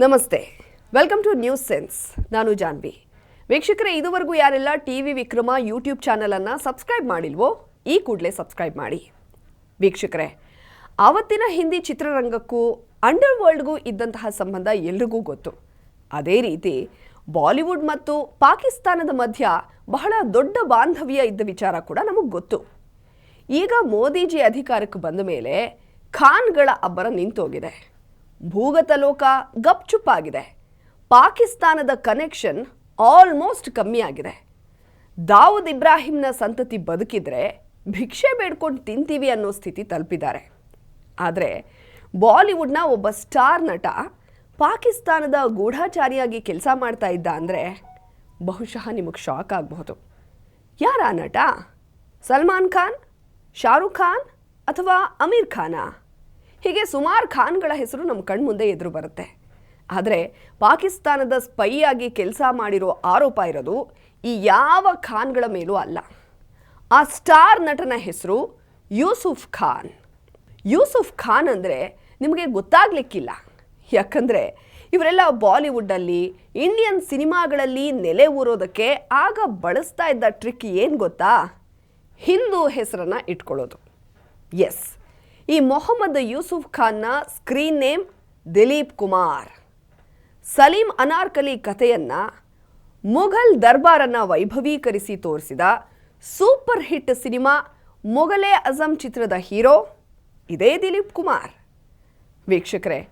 ನಮಸ್ತೆ. Welcome two news sense ನಾನು ಜಾನ್ವಿ. ವೀಕ್ಷಕರೇ, ಇದುವರೆಗೂ ಯಾರೆಲ್ಲ ಟಿ ವಿ ವಿಕ್ರಮ ಯೂಟ್ಯೂಬ್ ಚಾನಲನ್ನು ಸಬ್ಸ್ಕ್ರೈಬ್ ಮಾಡಿಲ್ವೋ, ಈ ಕೂಡಲೇ ಸಬ್ಸ್ಕ್ರೈಬ್ ಮಾಡಿ. ವೀಕ್ಷಕರೇ, ಆವತ್ತಿನ ಹಿಂದಿ ಚಿತ್ರರಂಗಕ್ಕೂ ಅಂಡರ್ ವರ್ಲ್ಡ್ಗೂ ಇದ್ದಂತಹ ಸಂಬಂಧ ಎಲ್ರಿಗೂ ಗೊತ್ತು. ಅದೇ ರೀತಿ, ಬಾಲಿವುಡ್ ಮತ್ತು ಪಾಕಿಸ್ತಾನದ ಮಧ್ಯ ಬಹಳ ದೊಡ್ಡ ಬಾಂಧವ್ಯ ಇದ್ದ ವಿಚಾರ ಕೂಡ ನಮಗೆ ಗೊತ್ತು. ಈಗ ಮೋದಿಜಿ ಅಧಿಕಾರಕ್ಕೆ ಬಂದ ಮೇಲೆ ಖಾನ್ಗಳ ಅಬ್ಬರ ನಿಂತೋಗಿದೆ. ಭೂಗತ ಲೋಕ ಗಪ್ಚುಪ್ಪಾಗಿದೆ. ಪಾಕಿಸ್ತಾನದ ಕನೆಕ್ಷನ್ ಆಲ್ಮೋಸ್ಟ್ ಕಮ್ಮಿ ಆಗಿದೆ ದಾವೂದ್ ಇಬ್ರಾಹಿಂನ ಸಂತತಿ ಬದುಕಿದ್ರೆ ಭಿಕ್ಷೆ ಬೇಡ್ಕೊಂಡು ತಿಂತೀವಿ ಅನ್ನೋ ಸ್ಥಿತಿ ತಲುಪಿದ್ದಾರೆ. ಆದರೆ ಬಾಲಿವುಡ್ನ ಒಬ್ಬ ಸ್ಟಾರ್ ನಟ ಪಾಕಿಸ್ತಾನದ ಗೂಢಾಚಾರಿಯಾಗಿ ಕೆಲಸ ಮಾಡ್ತಾ ಇದ್ದ ಅಂದರೆ ಬಹುಶಃ ನಿಮಗೆ ಶಾಕ್ ಆಗಬಹುದು. ಯಾರ ನಟ? ಸಲ್ಮಾನ್ ಖಾನ್? ಶಾರುಖ್ ಖಾನ್ ಅಥವಾ ಅಮೀರ್ ಖಾನಾ? ಹೀಗೆ ಸುಮಾರು ಖಾನ್ಗಳ ಹೆಸರು ನಮ್ಮ ಕಣ್ಮುಂದೆ ಎದುರು ಬರುತ್ತೆ. ಆದರೆ ಪಾಕಿಸ್ತಾನದ ಸ್ಪೈಯಾಗಿ ಕೆಲಸ ಮಾಡಿರೋ ಆರೋಪ ಇರೋದು ಈ ಯಾವ ಖಾನ್ಗಳ ಮೇಲೂ ಅಲ್ಲ. ಆ ಸ್ಟಾರ್ ನಟನ ಹೆಸರು ಯೂಸುಫ್ ಖಾನ್. ಯೂಸುಫ್ ಖಾನ್ ಅಂದರೆ ನಿಮಗೆ ಗೊತ್ತಾಗ್ಲಿಕ್ಕಿಲ್ಲ. ಯಾಕಂದರೆ ಇವರೆಲ್ಲ ಬಾಲಿವುಡ್ಡಲ್ಲಿ ಇಂಡಿಯನ್ ಸಿನಿಮಾಗಳಲ್ಲಿ ನೆಲೆ ಊರೋದಕ್ಕೆ ಆಗ ಬಳಸ್ತಾ ಇದ್ದ ಟ್ರಿಕ್ ಏನು ಗೊತ್ತಾ? ಹಿಂದೂ ಹೆಸರನ್ನು ಇಟ್ಕೊಳ್ಳೋದು. ಎಸ್ ಈ ಮೊಹಮ್ಮದ್ ಯೂಸುಫ್ ಖಾನ್ನ ಸ್ಕ್ರೀನ್ ನೇಮ್ ದಿಲೀಪ್ ಕುಮಾರ್. ಸಲೀಂ ಅನಾರ್ಕಲಿ ಕಥೆಯನ್ನು ಮೊಘಲ್ ದರ್ಬಾರನ್ನ ವೈಭವೀಕರಿಸಿ ತೋರಿಸಿದ super hit cinema Mughal-e Azam ಚಿತ್ರದ ಹೀರೋ ಇದೇ ದಿಲೀಪ್ ಕುಮಾರ್. ವೀಕ್ಷಕರೇ,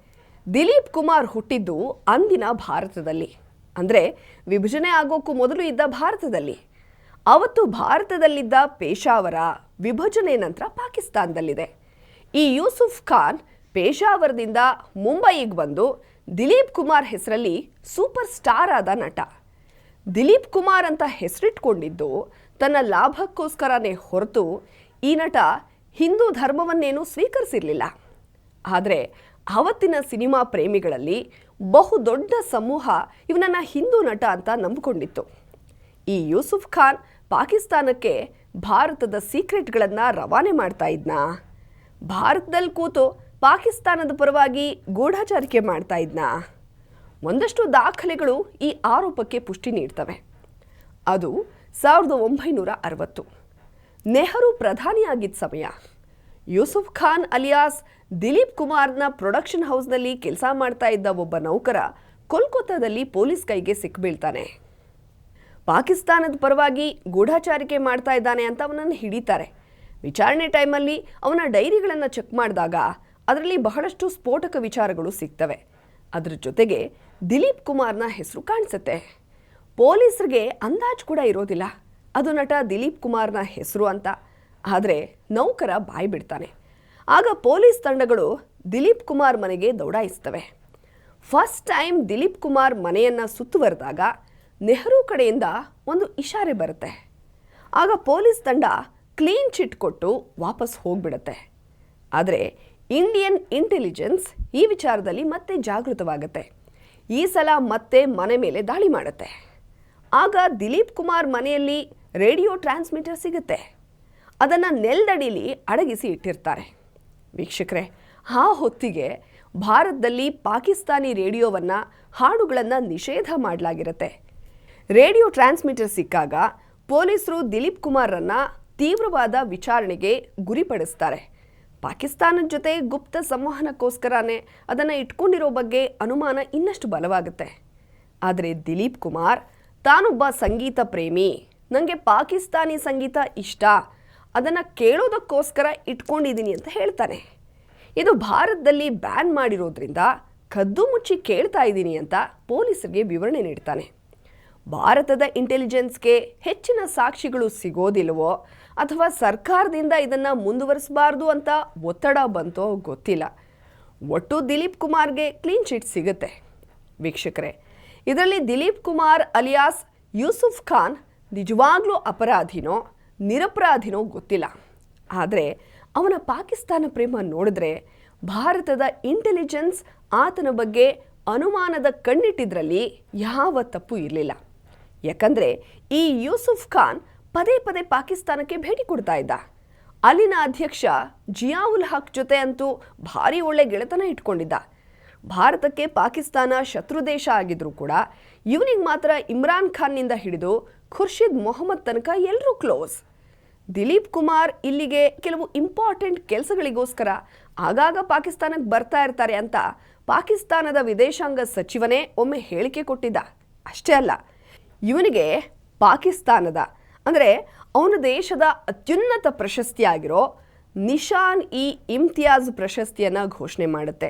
ದಿಲೀಪ್ ಕುಮಾರ್ ಹುಟ್ಟಿದ್ದು ಅಂದಿನ ಭಾರತದಲ್ಲಿ. ಅಂದರೆ ವಿಭಜನೆ ಆಗೋಕ್ಕೂ ಮೊದಲು ಇದ್ದ ಭಾರತದಲ್ಲಿ. ಅವತ್ತು ಭಾರತದಲ್ಲಿದ್ದ ಪೇಶಾವರ ವಿಭಜನೆ ನಂತರ ಪಾಕಿಸ್ತಾನದಲ್ಲಿದೆ. ಈ ಯೂಸುಫ್ ಖಾನ್ ಪೇಶಾವರದಿಂದ ಮುಂಬಯಿಗೆ ಬಂದು ದಿಲೀಪ್ ಕುಮಾರ್ ಹೆಸರಲ್ಲಿ ಸೂಪರ್ ಸ್ಟಾರ್ ಆದ ನಟ. ದಿಲೀಪ್ ಕುಮಾರ್ ಅಂತ ಹೆಸರಿಟ್ಕೊಂಡಿದ್ದು ತನ್ನ ಲಾಭಕ್ಕೋಸ್ಕರನೇ ಹೊರತು ಈ ನಟ ಹಿಂದೂ ಧರ್ಮವನ್ನೇನೂ ಸ್ವೀಕರಿಸಿರಲಿಲ್ಲ. ಆದರೆ ಅವತ್ತಿನ ಸಿನಿಮಾ ಪ್ರೇಮಿಗಳಲ್ಲಿ ಬಹುದೊಡ್ಡ ಸಮೂಹ ಇವನನ್ನ ಹಿಂದೂ ನಟ ಅಂತ ನಂಬಿಕೊಂಡಿತ್ತು. ಈ ಯೂಸುಫ್ ಖಾನ್ ಪಾಕಿಸ್ತಾನಕ್ಕೆ ಭಾರತದ ಸೀಕ್ರೆಟ್ಗಳನ್ನು ರವಾನೆ ಮಾಡ್ತಾ ಇದ್ನಾ? ಭಾರತದಲ್ಲಿ ಕೂತು ಪಾಕಿಸ್ತಾನದ ಪರವಾಗಿ ಗೂಢಚಾರಿಕೆ ಮಾಡ್ತಾ ಇದ್ನ? ಒಂದಷ್ಟು ದಾಖಲೆಗಳು ಈ ಆರೋಪಕ್ಕೆ ಪುಷ್ಟಿ ನೀಡ್ತವೆ. ಅದು ಸಾವಿರದ ಒಂಬೈನೂರ ಅರವತ್ತು. ನೆಹರು ಪ್ರಧಾನಿಯಾಗಿದ್ದ ಸಮಯ. ಯೂಸುಫ್ ಖಾನ್ ಅಲಿಯಾಸ್ ದಿಲೀಪ್ ಕುಮಾರ್ನ ಪ್ರೊಡಕ್ಷನ್ ಹೌಸ್ನಲ್ಲಿ ಕೆಲಸ ಮಾಡ್ತಾ ಇದ್ದ ಒಬ್ಬ ನೌಕರ ಕೋಲ್ಕತ್ತಾದಲ್ಲಿ ಪೊಲೀಸ್ ಕೈಗೆ ಸಿಕ್ಕಿಬೀಳ್ತಾನೆ ಪಾಕಿಸ್ತಾನದ ಪರವಾಗಿ ಗೂಢಚಾರಿಕೆ ಮಾಡ್ತಾ ಇದ್ದಾನೆ ಅಂತ ಅವನನ್ನು ಹಿಡಿತಾರೆ. ವಿಚಾರಣೆ ಟೈಮಲ್ಲಿ ಅವನ ಡೈರಿಗಳನ್ನು ಚೆಕ್ ಮಾಡಿದಾಗ ಅದರಲ್ಲಿ ಬಹಳಷ್ಟು ಸ್ಫೋಟಕ ವಿಚಾರಗಳು ಸಿಗ್ತವೆ. ಅದರ ಜೊತೆಗೆ ದಿಲೀಪ್ ಕುಮಾರ್ನ ಹೆಸರು ಕಾಣಿಸುತ್ತೆ. ಪೊಲೀಸರಿಗೆ ಅಂದಾಜು ಕೂಡ ಇರೋದಿಲ್ಲ. ಅದು ನಟ ದಿಲೀಪ್ ಕುಮಾರ್ನ ಹೆಸರು ಅಂತ. ಆದರೆ ನೌಕರ ಬಾಯಿ ಬಿಡ್ತಾನೆ. ಆಗ ಪೊಲೀಸ್ ತಂಡಗಳು ದಿಲೀಪ್ ಕುಮಾರ್ ಮನೆಗೆ ದೌಡಾಯಿಸ್ತವೆ. ಫಸ್ಟ್ ಟೈಮ್ ದಿಲೀಪ್ ಕುಮಾರ್ ಮನೆಯನ್ನು ಸುತ್ತುವರೆದಾಗ ನೆಹರು ಕಡೆಯಿಂದ ಒಂದು ಇಶಾರೆ ಬರುತ್ತೆ. ಆಗ ಪೊಲೀಸ್ ತಂಡ ಕ್ಲೀನ್ ಚಿಟ್ ಕೊಟ್ಟು ವಾಪಸ್ ಹೋಗ್ಬಿಡುತ್ತೆ. ಆದರೆ ಇಂಡಿಯನ್ ಇಂಟೆಲಿಜೆನ್ಸ್ ಈ ವಿಚಾರದಲ್ಲಿ ಮತ್ತೆ ಜಾಗೃತವಾಗುತ್ತೆ. ಈ ಸಲ ಮತ್ತೆ ಮನೆ ಮೇಲೆ ದಾಳಿ ಮಾಡುತ್ತೆ. ಆಗ ದಿಲೀಪ್ ಕುಮಾರ್ ಮನೆಯಲ್ಲಿ ರೇಡಿಯೋ ಟ್ರಾನ್ಸ್ಮಿಟರ್ ಸಿಗುತ್ತೆ. ಅದನ್ನು ನೆಲ್ದಡಿಲಿ ಅಡಗಿಸಿ ಇಟ್ಟಿರ್ತಾರೆ. ವೀಕ್ಷಕರೇ, ಆ ಹೊತ್ತಿಗೆ ಭಾರತದಲ್ಲಿ ಪಾಕಿಸ್ತಾನಿ ರೇಡಿಯೋವನ್ನು ಹಾಡುಗಳನ್ನು ನಿಷೇಧ ಮಾಡಲಾಗಿರುತ್ತೆ. ರೇಡಿಯೋ ಟ್ರಾನ್ಸ್ಮಿಟರ್ ಸಿಕ್ಕಾಗ ಪೊಲೀಸರು ದಿಲೀಪ್ ಕುಮಾರನ್ನ ತೀವ್ರವಾದ ವಿಚಾರಣೆಗೆ ಗುರಿಪಡಿಸ್ತಾರೆ. ಪಾಕಿಸ್ತಾನದ ಜೊತೆ ಗುಪ್ತ ಸಂವಹನಕ್ಕೋಸ್ಕರನೇ ಅದನ್ನು ಇಟ್ಕೊಂಡಿರೋ ಬಗ್ಗೆ ಅನುಮಾನ ಇನ್ನಷ್ಟು ಬಲವಾಗುತ್ತೆ. ಆದರೆ ದಿಲೀಪ್ ಕುಮಾರ್ ತಾನೊಬ್ಬ ಸಂಗೀತ ಪ್ರೇಮಿ ನನಗೆ ಪಾಕಿಸ್ತಾನಿ ಸಂಗೀತ ಇಷ್ಟ, ಅದನ್ನು ಕೇಳೋದಕ್ಕೋಸ್ಕರ ಇಟ್ಕೊಂಡಿದ್ದೀನಿ ಅಂತ ಹೇಳ್ತಾನೆ. ಇದು ಭಾರತದಲ್ಲಿ ಬ್ಯಾನ್ ಮಾಡಿರೋದ್ರಿಂದ ಕದ್ದು ಮುಚ್ಚಿ ಕೇಳ್ತಾ ಇದ್ದೀನಿ ಅಂತ ಪೊಲೀಸರಿಗೆ ವಿವರಣೆ ನೀಡ್ತಾನೆ. ಭಾರತದ ಇಂಟೆಲಿಜೆನ್ಸ್ಗೆ ಹೆಚ್ಚಿನ ಸಾಕ್ಷಿಗಳು ಸಿಗೋದಿಲ್ವೋ ಅಥವಾ ಸರ್ಕಾರದಿಂದ ಇದನ್ನು ಮುಂದುವರಿಸಬಾರ್ದು ಅಂತ ಒತ್ತಡ ಬಂತೋ ಗೊತ್ತಿಲ್ಲ. ಒಟ್ಟು ದಿಲೀಪ್ ಕುಮಾರ್ಗೆ ಕ್ಲೀನ್ ಚಿಟ್ ಸಿಗುತ್ತೆ. ವೀಕ್ಷಕರೇ, ಇದರಲ್ಲಿ ದಿಲೀಪ್ ಕುಮಾರ್ ಅಲಿಯಾಸ್ ಯೂಸುಫ್ ಖಾನ್ ನಿಜವಾಗ್ಲೂ ಅಪರಾಧಿನೋ, ನಿರಪರಾಧಿನೋ ಗೊತ್ತಿಲ್ಲ. ಆದರೆ ಅವನ ಪಾಕಿಸ್ತಾನ ಪ್ರೇಮ ನೋಡಿದ್ರೆ ಭಾರತದ ಇಂಟೆಲಿಜೆನ್ಸ್ ಆತನ ಬಗ್ಗೆ ಅನುಮಾನದ ಕಣ್ಣಿಟ್ಟಿದ್ರಲ್ಲಿ ಯಾವ ತಪ್ಪು ಇರಲಿಲ್ಲ. ಯಾಕಂದರೆ ಈ ಯೂಸುಫ್ ಖಾನ್ ಪದೇ ಪದೇ ಪಾಕಿಸ್ತಾನಕ್ಕೆ ಭೇಟಿ ಕೊಡ್ತಾ ಇದ್ದ. ಅಲ್ಲಿನ ಅಧ್ಯಕ್ಷ ಜಿಯಾವುಲ್ ಹಕ್ ಜೊತೆ ಅಂತೂ ಭಾರಿ ಒಳ್ಳೆ ಗೆಳೆತನ ಇಟ್ಕೊಂಡಿದ್ದ. ಭಾರತಕ್ಕೆ ಪಾಕಿಸ್ತಾನ ಶತ್ರು ದೇಶ ಆಗಿದ್ರೂ ಕೂಡ ಇವನಿಗೆ ಮಾತ್ರ ಇಮ್ರಾನ್ ಖಾನ್ನಿಂದ ಹಿಡಿದು ಖುರ್ಷಿದ್ ಮೊಹಮ್ಮದ್ ತನಕ ಎಲ್ಲರೂ ಕ್ಲೋಸ್. ದಿಲೀಪ್ ಕುಮಾರ್ ಇಲ್ಲಿಗೆ ಕೆಲವು ಇಂಪಾರ್ಟೆಂಟ್ ಕೆಲಸಗಳಿಗೋಸ್ಕರ ಆಗಾಗ ಪಾಕಿಸ್ತಾನಕ್ಕೆ ಬರ್ತಾ ಇರ್ತಾರೆ ಅಂತ ಪಾಕಿಸ್ತಾನದ ವಿದೇಶಾಂಗ ಸಚಿವನೇ ಒಮ್ಮೆ ಹೇಳಿಕೆ ಕೊಟ್ಟಿದ್ದ. ಅಷ್ಟೇ ಅಲ್ಲ, ಇವನಿಗೆ ಪಾಕಿಸ್ತಾನದ ಅಂದರೆ ಅವನ ದೇಶದ ಅತ್ಯುನ್ನತ ಪ್ರಶಸ್ತಿಯಾಗಿರೋ ನಿಶಾನ್ ಇ ಇಮ್ತಿಯಾಜ್ ಪ್ರಶಸ್ತಿಯನ್ನು ಘೋಷಣೆ ಮಾಡುತ್ತೆ.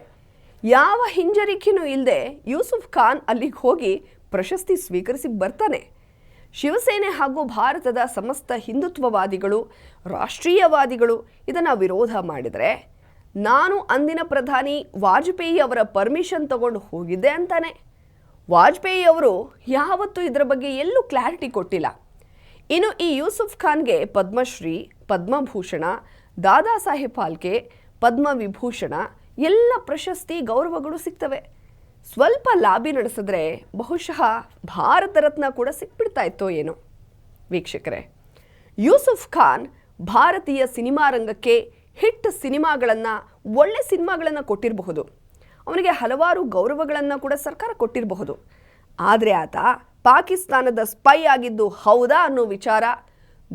ಯಾವ ಹಿಂಜರಿಕೆನೂ ಇಲ್ಲದೆ ಯೂಸುಫ್ ಖಾನ್ ಅಲ್ಲಿಗೆ ಹೋಗಿ ಪ್ರಶಸ್ತಿ ಸ್ವೀಕರಿಸಿ ಬರ್ತಾನೆ. ಶಿವಸೇನೆ ಹಾಗೂ ಭಾರತದ ಸಮಸ್ತ ಹಿಂದುತ್ವವಾದಿಗಳು, ರಾಷ್ಟ್ರೀಯವಾದಿಗಳು ಇದನ್ನು ವಿರೋಧ ಮಾಡಿದರೆ ನಾನು ಅಂದಿನ ಪ್ರಧಾನಿ ವಾಜಪೇಯಿ ಅವರ ಪರ್ಮಿಷನ್ ತಗೊಂಡು ಹೋಗಿದ್ದೆ ಅಂತಾನೆ. ವಾಜಪೇಯಿ ಅವರು ಯಾವತ್ತೂ ಇದರ ಬಗ್ಗೆ ಎಲ್ಲೂ ಕ್ಲಾರಿಟಿ ಕೊಟ್ಟಿಲ್ಲ. ಇನ್ನು ಈ ಯೂಸುಫ್ ಖಾನ್ಗೆ ಪದ್ಮಶ್ರೀ, ಪದ್ಮಭೂಷಣ, ದಾದಾ ಸಾಹೇಬ್ ಫಾಲ್ಕೆ, ಪದ್ಮವಿಭೂಷಣ ಎಲ್ಲ ಪ್ರಶಸ್ತಿ ಗೌರವಗಳು ಸಿಗ್ತವೆ. ಸ್ವಲ್ಪ ಲಾಬಿ ನಡೆಸಿದ್ರೆ ಬಹುಶಃ ಭಾರತ ರತ್ನ ಕೂಡ ಸಿಕ್ಬಿಡ್ತಾ ಇತ್ತೋ ಏನೋ. ವೀಕ್ಷಕರೇ, ಯೂಸುಫ್ ಖಾನ್ ಭಾರತೀಯ ಸಿನಿಮಾ ರಂಗಕ್ಕೆ ಹಿಟ್ ಸಿನಿಮಾಗಳನ್ನು, ಒಳ್ಳೆ ಸಿನಿಮಾಗಳನ್ನು ಕೊಟ್ಟಿರಬಹುದು. ಅವನಿಗೆ ಹಲವಾರು ಗೌರವಗಳನ್ನು ಕೂಡ ಸರ್ಕಾರ ಕೊಟ್ಟಿರಬಹುದು. ಆದರೆ ಆತ ಪಾಕಿಸ್ತಾನದ ಸ್ಪೈ ಆಗಿದ್ದು ಹೌದಾ ಅನ್ನೋ ವಿಚಾರ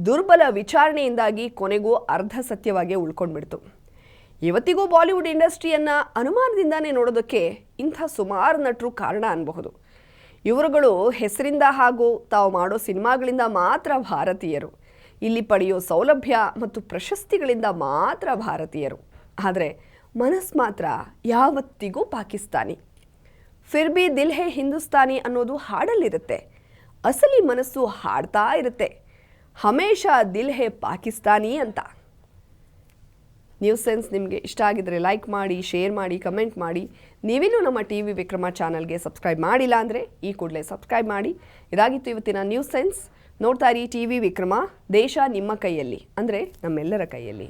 ದುರ್ಬಲ ವಿಚಾರಣೆಯಿಂದಾಗಿ ಕೊನೆಗೂ ಅರ್ಧ ಸತ್ಯವಾಗಿ ಉಳ್ಕೊಂಡ್ಬಿಡ್ತು. ಇವತ್ತಿಗೂ ಬಾಲಿವುಡ್ ಇಂಡಸ್ಟ್ರಿಯನ್ನು ಅನುಮಾನದಿಂದಾನೇ ನೋಡೋದಕ್ಕೆ ಇಂಥ ಸುಮಾರು ನಟರು ಕಾರಣ ಅನ್ಬಹುದು. ಇವರುಗಳು ಹೆಸರಿಂದ ಹಾಗೂ ತಾವು ಮಾಡೋ ಸಿನಿಮಾಗಳಿಂದ ಮಾತ್ರ ಭಾರತೀಯರು. ಇಲ್ಲಿ ಪಡೆಯೋ ಸೌಲಭ್ಯ ಮತ್ತು ಪ್ರಶಸ್ತಿಗಳಿಂದ ಮಾತ್ರ ಭಾರತೀಯರು. ಆದರೆ ಮನಸ್ಸು ಮಾತ್ರ ಯಾವತ್ತಿಗೂ ಪಾಕಿಸ್ತಾನಿ. ಫಿರ್ ಬಿ ದಿಲ್ ಹೇ ಹಿಂದೂಸ್ತಾನಿ ಅನ್ನೋದು ಹಾಡಲ್ಲಿರುತ್ತೆ. ಅಸಲಿ ಮನಸ್ಸು ಹಾಡ್ತಾ ಇರುತ್ತೆ. ಹಮೇಶ ದಿಲ್ ಹೇ ಪಾಕಿಸ್ತಾನಿ ಅಂತ. ನ್ಯೂಸ್ ಸೆನ್ಸ್ ನಿಮಗೆ ಇಷ್ಟ ಆಗಿದ್ರೆ ಲೈಕ್ ಮಾಡಿ, ಶೇರ್ ಮಾಡಿ, ಕಮೆಂಟ್ ಮಾಡಿ. ನೀವಿನ್ನೂ ನಮ್ಮ ಟಿ ವಿ ವಿಕ್ರಮ ಚಾನಲ್ಗೆ ಸಬ್ಸ್ಕ್ರೈಬ್ ಮಾಡಿಲ್ಲ ಅಂದರೆ ಈ ಕೂಡಲೇ ಸಬ್ಸ್ಕ್ರೈಬ್ ಮಾಡಿ. ಇದಾಗಿತ್ತು ಇವತ್ತಿನ ನ್ಯೂಸ್ ಸೆನ್ಸ್. ನೋಡ್ತಾ ಇರಿ ಟಿ ವಿ ವಿಕ್ರಮ, ದೇಶ ನಿಮ್ಮ ಕೈಯಲ್ಲಿ, ಅಂದರೆ ನಮ್ಮೆಲ್ಲರ ಕೈಯಲ್ಲಿ.